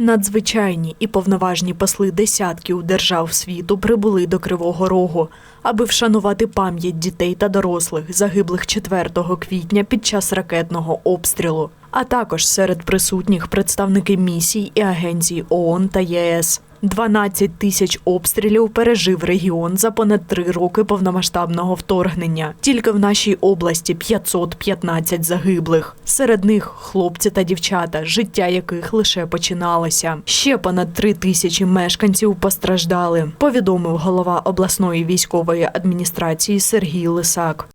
Надзвичайні і повноважні посли десятків держав світу прибули до Кривого Рогу, аби вшанувати пам'ять дітей та дорослих, загиблих 4 квітня під час ракетного обстрілу, а також серед присутніх представники місій і агенцій ООН та ЄС. 12 тисяч обстрілів пережив регіон за понад три роки повномасштабного вторгнення. Тільки в нашій області 515 загиблих. Серед них хлопці та дівчата, життя яких лише починалося. Ще понад три тисячі мешканців постраждали. Повідомив голова обласної військової адміністрації Сергій Лисак.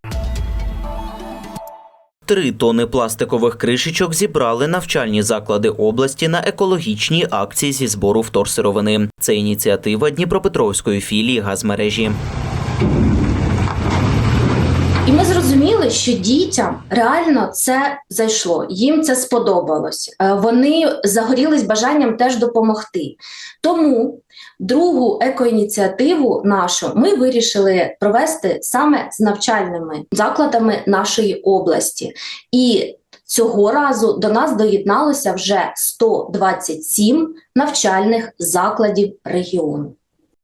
Три тони пластикових кришечок зібрали навчальні заклади області на екологічній акції зі збору вторсировини. Це ініціатива Дніпропетровської філії газмережі. І ми зрозуміли, що дітям реально це зайшло, їм це сподобалось. Е, Вони загорілись бажанням теж допомогти. Тому другу екоініціативу нашу ми вирішили провести саме з навчальними закладами нашої області. І цього разу до нас доєдналося вже 127 навчальних закладів регіону.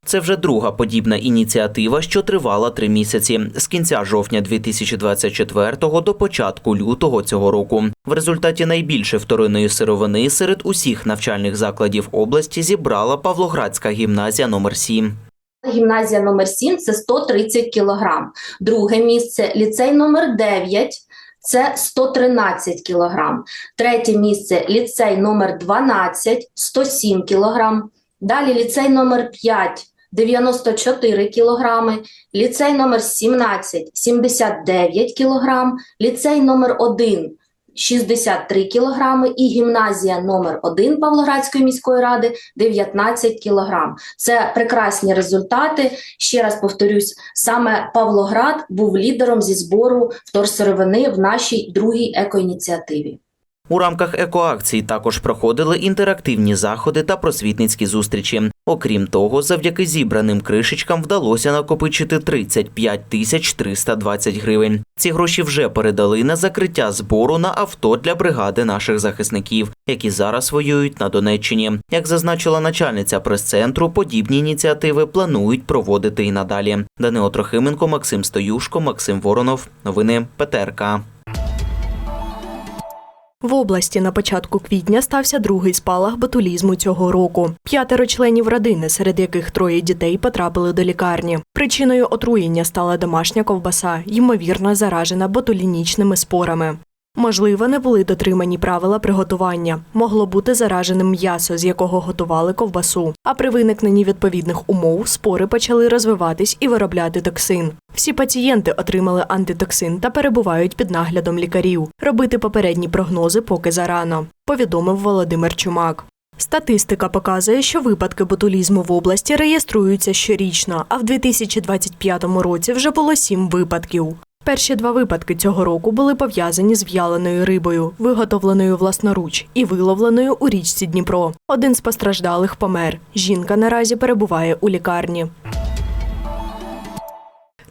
Це вже друга подібна ініціатива, що тривала три місяці з кінця жовтня 2024 до початку лютого цього року. В результаті найбільше вторинної сировини серед усіх навчальних закладів області зібрала Павлоградська гімназія номер 7 Гімназія номер 7 це 130 кілограм. Друге місце ліцей номер 9 це 113 кілограм. Третє місце ліцей номер 12 107 кілограм. Далі ліцей номер 5 94 кілограми, ліцей номер 17 79 кілограм, ліцей номер 1 63 кілограми і гімназія номер 1 Павлоградської міської ради 19 кілограм. Це прекрасні результати. Ще раз повторюсь, саме Павлоград був лідером зі збору вторсировини в нашій другій екоініціативі. У рамках екоакції також проходили інтерактивні заходи та просвітницькі зустрічі. Окрім того, завдяки зібраним кришечкам вдалося накопичити 35 тисяч 320 гривень. Ці гроші вже передали на закриття збору на авто для бригади наших захисників, які зараз воюють на Донеччині. Як зазначила начальниця прес-центру, подібні ініціативи планують проводити і надалі. Данило Трохименко, Максим Стоюшко, Максим Воронов. Новини ПТРК. В області на початку квітня стався другий спалах ботулізму цього року. П'ятеро членів родини, серед яких троє дітей потрапили до лікарні. Причиною отруєння стала домашня ковбаса, ймовірно, заражена ботулінічними спорами. Можливо, не були дотримані правила приготування. Могло бути зараженим м'ясо, з якого готували ковбасу. А при виникненні відповідних умов спори почали розвиватись і виробляти токсин. Всі пацієнти отримали антитоксин та перебувають під наглядом лікарів. Робити попередні прогнози поки зарано, повідомив Володимир Чумак. Статистика показує, що випадки ботулізму в області реєструються щорічно, а в 2025 році вже було сім випадків. Перші два випадки цього року були пов'язані з в'яленою рибою, виготовленою власноруч і виловленою у річці Дніпро. Один з постраждалих помер. Жінка наразі перебуває у лікарні.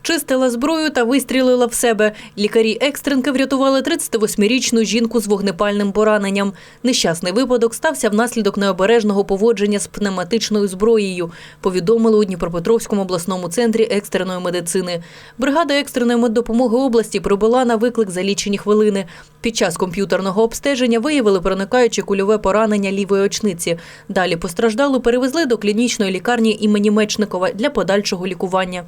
Чистила зброю та вистрілила в себе. Лікарі екстренки врятували 38-річну жінку з вогнепальним пораненням. Нещасний випадок стався внаслідок необережного поводження з пневматичною зброєю. Повідомили у Дніпропетровському обласному центрі екстреної медицини. Бригада екстреної меддопомоги області прибула на виклик за лічені хвилини. Під час комп'ютерного обстеження виявили проникаюче кульове поранення лівої очниці. Далі постраждалу перевезли до клінічної лікарні імені Мечникова для подальшого лікування.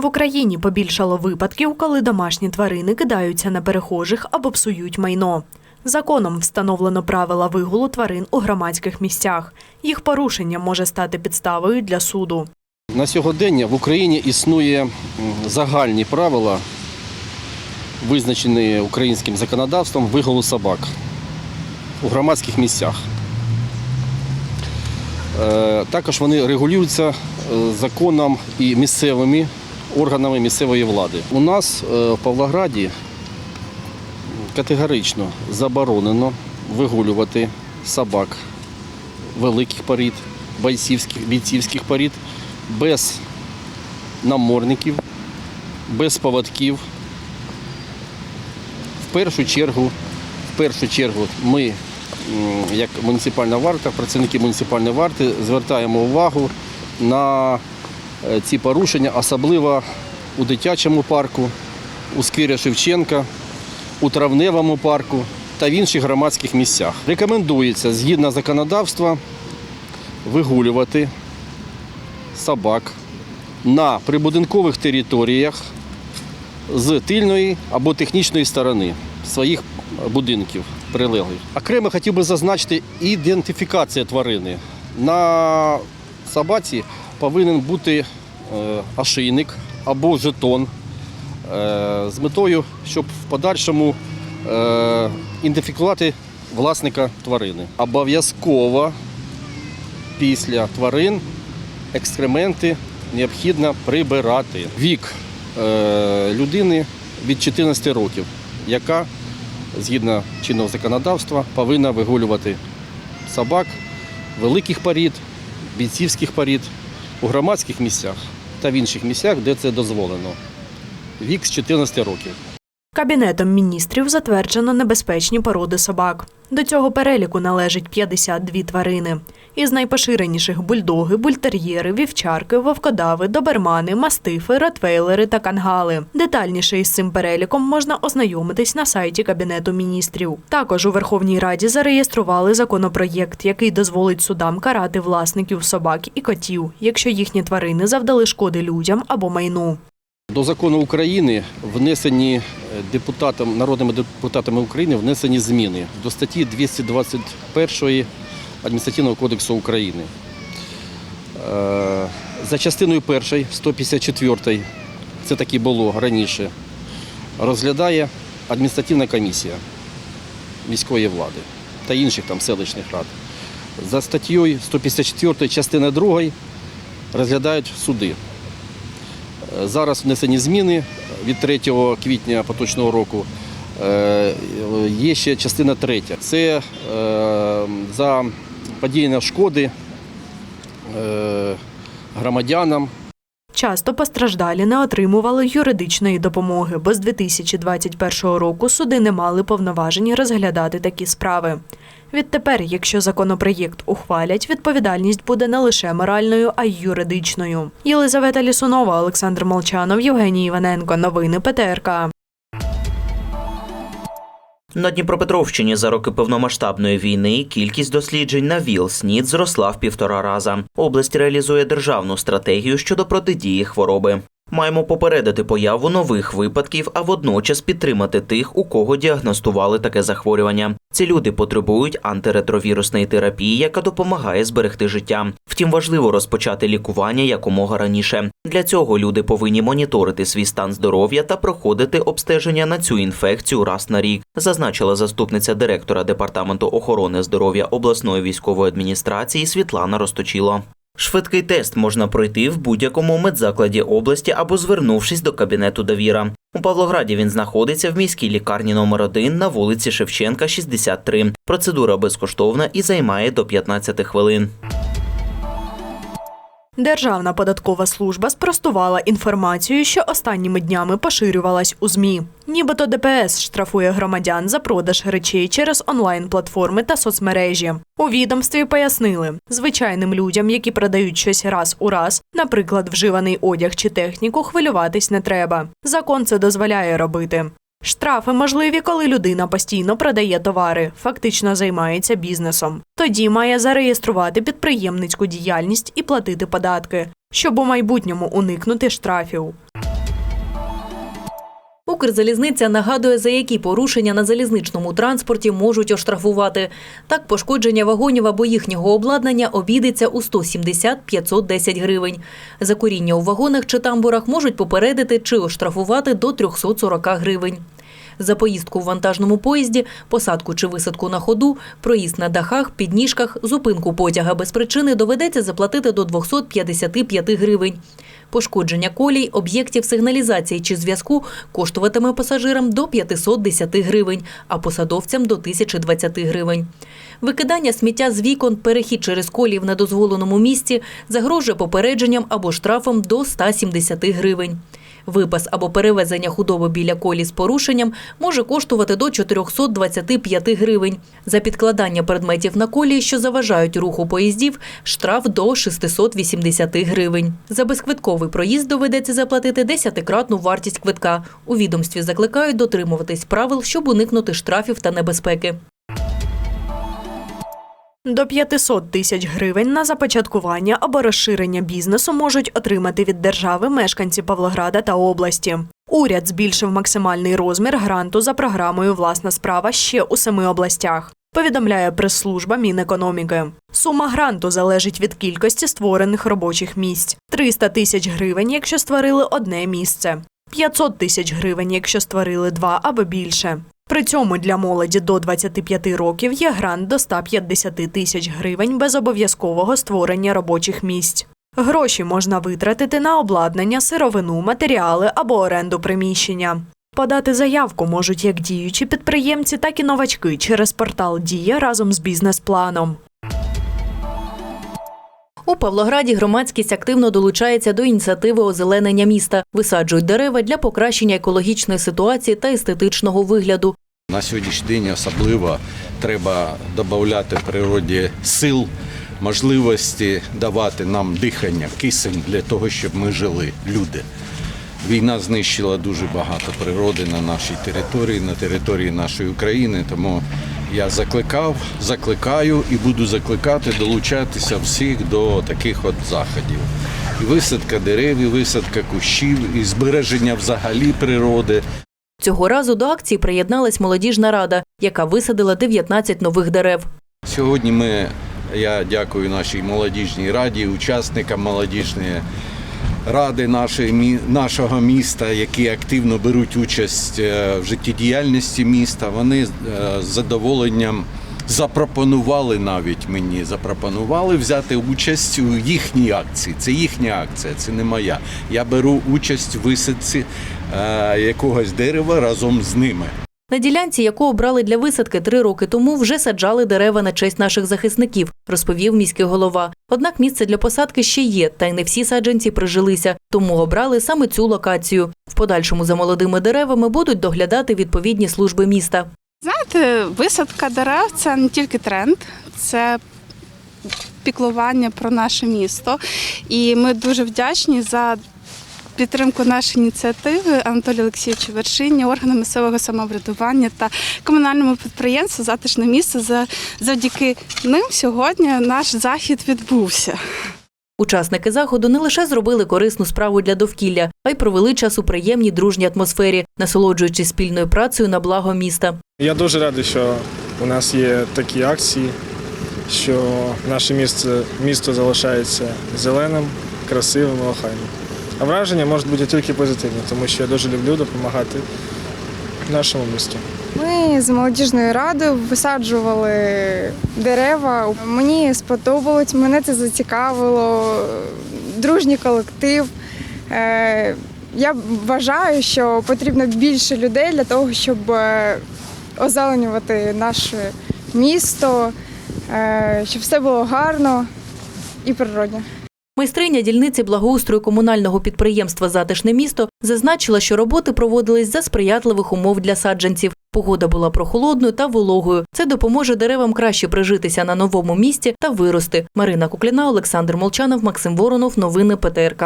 В Україні побільшало випадків, коли домашні тварини кидаються на перехожих або псують майно. Законом встановлено правила вигулу тварин у громадських місцях. Їх порушення може стати підставою для суду. На сьогодення в Україні існує загальні правила, визначені українським законодавством вигулу собак у громадських місцях. Е, Також вони регулюються е, законом і місцевими органами місцевої влади. У нас е, в Павлограді категорично заборонено вигулювати собак великих порід, бойцівських, бійцівських порід без намордників, без поводків. В першу чергу, в першу чергу ми як муніципальна варта, працівники муніципальної варти звертаємо увагу на ці порушення, особливо у дитячому парку, у сквері Шевченка, у травневому парку та в інших громадських місцях. Рекомендується згідно законодавства вигулювати собак на прибудинкових територіях з тильної або технічної сторони своїх будинків прилеглих. Окремо хотів би зазначити ідентифікація тварини. На собаці повинен бути е, ошейник або жетон е, з метою, щоб в подальшому е, ідентифікувати власника тварини. Обов'язково після тварин екскременти необхідно прибирати. Вік людини від 14 років, яка згідно чинного законодавства повинна вигулювати собак великих порід, бійцівських порід у громадських місцях та в інших місцях, де це дозволено. Вік з 14 років. Кабінетом міністрів затверджено небезпечні породи собак. До цього переліку належить 52 тварини. Із найпоширеніших бульдоги, бультер'єри, вівчарки, вовкодави, добермани, мастифи, ротвейлери та кангали. Детальніше із цим переліком можна ознайомитись на сайті Кабінету міністрів. Також у Верховній Раді зареєстрували законопроєкт, який дозволить судам карати власників собак і котів, якщо їхні тварини завдали шкоди людям або майну. До закону України внесені е, депутатам, народними депутатами України внесені зміни до статті 221 Адміністративного кодексу України. Е, За частиною першої, 154, це так було раніше, розглядає адміністративна комісія міської влади та інших там селищних рад. За статтею 154 частина 2 розглядають суди. Е, Зараз внесені зміни від 3 квітня поточного року. Е, Є ще частина третя. Це за подіяння шкоди е, громадянам Часто постраждалі не отримували юридичної допомоги, бо з 2021 року суди не мали повноважень розглядати такі справи. Відтепер, якщо законопроєкт ухвалять, відповідальність буде не лише моральною, а й юридичною. Єлизавета Лісунова, Олександр Молчанов, Євгеній Іваненко. Новини ПТРК. На Дніпропетровщині за роки повномасштабної війни кількість досліджень на ВІЛ-СНІД зросла в півтора раза. Область реалізує державну стратегію щодо протидії хвороби. Маємо попередити появу нових випадків, а водночас підтримати тих, у кого діагностували таке захворювання. Ці люди потребують антиретровірусної терапії, яка допомагає зберегти життя. Втім, важливо розпочати лікування якомога раніше. Для цього люди повинні моніторити свій стан здоров'я та проходити обстеження на цю інфекцію раз на рік, зазначила заступниця директора департаменту охорони здоров'я обласної військової адміністрації Світлана Росточіло. Швидкий тест можна пройти в будь-якому медзакладі області або звернувшись до кабінету довіра. У Павлограді він знаходиться в міській лікарні номер 1 на вулиці Шевченка, 63. Процедура безкоштовна і займає до 15 хвилин. Державна податкова служба спростувала інформацію, що останніми днями поширювалась у ЗМІ. Нібито ДПС штрафує громадян за продаж речей через онлайн-платформи та соцмережі. У відомстві пояснили, звичайним людям, які продають щось раз у раз, наприклад, вживаний одяг чи техніку, хвилюватись не треба. Закон це дозволяє робити. Штрафи можливі, коли людина постійно продає товари, фактично займається бізнесом. Тоді має зареєструвати підприємницьку діяльність і платити податки, щоб у майбутньому уникнути штрафів. Укрзалізниця нагадує, за які порушення на залізничному транспорті можуть оштрафувати. Так, пошкодження вагонів або їхнього обладнання обійдеться у 170-510 гривень. За куріння у вагонах чи тамбурах можуть попередити чи оштрафувати до 340 гривень. За поїздку в вантажному поїзді, посадку чи висадку на ходу, проїзд на дахах, підніжках, зупинку потяга без причини доведеться заплатити до 255 гривень. Пошкодження колій, об'єктів сигналізації чи зв'язку коштуватиме пасажирам до 510 гривень, а посадовцям до 1020 гривень. Викидання сміття з вікон, перехід через колії в недозволеному місці загрожує попередженням або штрафом до 170 гривень. Випас або перевезення худоби біля колії з порушенням може коштувати до 425 гривень. За підкладання предметів на колії, що заважають руху поїздів, штраф до 680 гривень. За безквитковий проїзд доведеться заплатити десятикратну вартість квитка. У відомстві закликають дотримуватись правил, щоб уникнути штрафів та небезпеки. До 500 тисяч гривень на започаткування або розширення бізнесу можуть отримати від держави мешканці Павлограда та області. Уряд збільшив максимальний розмір гранту за програмою Власна справа ще у семи областях. Повідомляє прес-служба Мінекономіки. Сума гранту залежить від кількості створених робочих місць: 300 тисяч гривень, якщо створили одне місце, 500 тисяч гривень, якщо створили два або більше. При цьому для молоді до 25 років є грант до 150 тисяч гривень без обов'язкового створення робочих місць. Гроші можна витратити на обладнання, сировину, матеріали або оренду приміщення. Подати заявку можуть як діючі підприємці, так і новачки через портал Дія разом з бізнес-планом. У Павлограді громадськість активно долучається до ініціативи озеленення міста, висаджують дерева для покращення екологічної ситуації та естетичного вигляду. На сьогоднішній день особливо треба додати природі сил, можливості давати нам дихання, кисень для того, щоб ми жили, люди. Війна знищила дуже багато природи на нашій території, на території нашої України. Тому я закликав, закликаю і буду закликати долучатися всіх до таких от заходів. І висадка дерев, і висадка кущів, і збереження взагалі природи. Цього разу до акції приєдналась молодіжна рада, яка висадила 19 нових дерев. Сьогодні ми, я дякую нашій молодіжній раді, учасникам молодіжної ради нашої, нашого міста, які активно беруть участь е, в життєдіяльності міста. Вони е, з задоволенням запропонували навіть мені, запропонували взяти участь у їхній акції. Це їхня акція, це не моя. Я беру участь в висадці е, якогось дерева разом з ними. На ділянці, яку обрали для висадки три роки тому, вже саджали дерева на честь наших захисників, розповів міський голова. Однак місце для посадки ще є, та й не всі саджанці прижилися, тому обрали саме цю локацію. В подальшому за молодими деревами будуть доглядати відповідні служби міста. Знаєте, висадка дерев це не тільки тренд, це піклування про наше місто. І ми дуже вдячні за підтримку нашої ініціативи Анатолію Олексійовичу Вершині, органам місцевого самоврядування та комунальному підприємству Затишне місце. Завдяки ним сьогодні наш захід відбувся. Учасники заходу не лише зробили корисну справу для довкілля, а й провели час у приємній дружній атмосфері, насолоджуючись спільною працею на благо міста. Я дуже радий, що у нас є такі акції, що наше місце, місто залишається зеленим, красивим і охайним. Враження можуть бути тільки позитивні, тому що я дуже люблю допомагати нашому місту. Ми з молодіжною радою висаджували дерева. Мені сподобалось, мене це зацікавило. Дружній колектив. Е, Я вважаю, що потрібно більше людей для того, щоб е, озеленювати наше місто, е, щоб все було гарно і природно. Майстриня дільниці благоустрою комунального підприємства Затишне місто зазначила, що роботи проводились за сприятливих умов для саджанців. Погода була прохолодною та вологою. Це допоможе деревам краще прижитися на новому місці та вирости. Марина Кукліна, Олександр Молчанов, Максим Воронов. Новини ПТРК.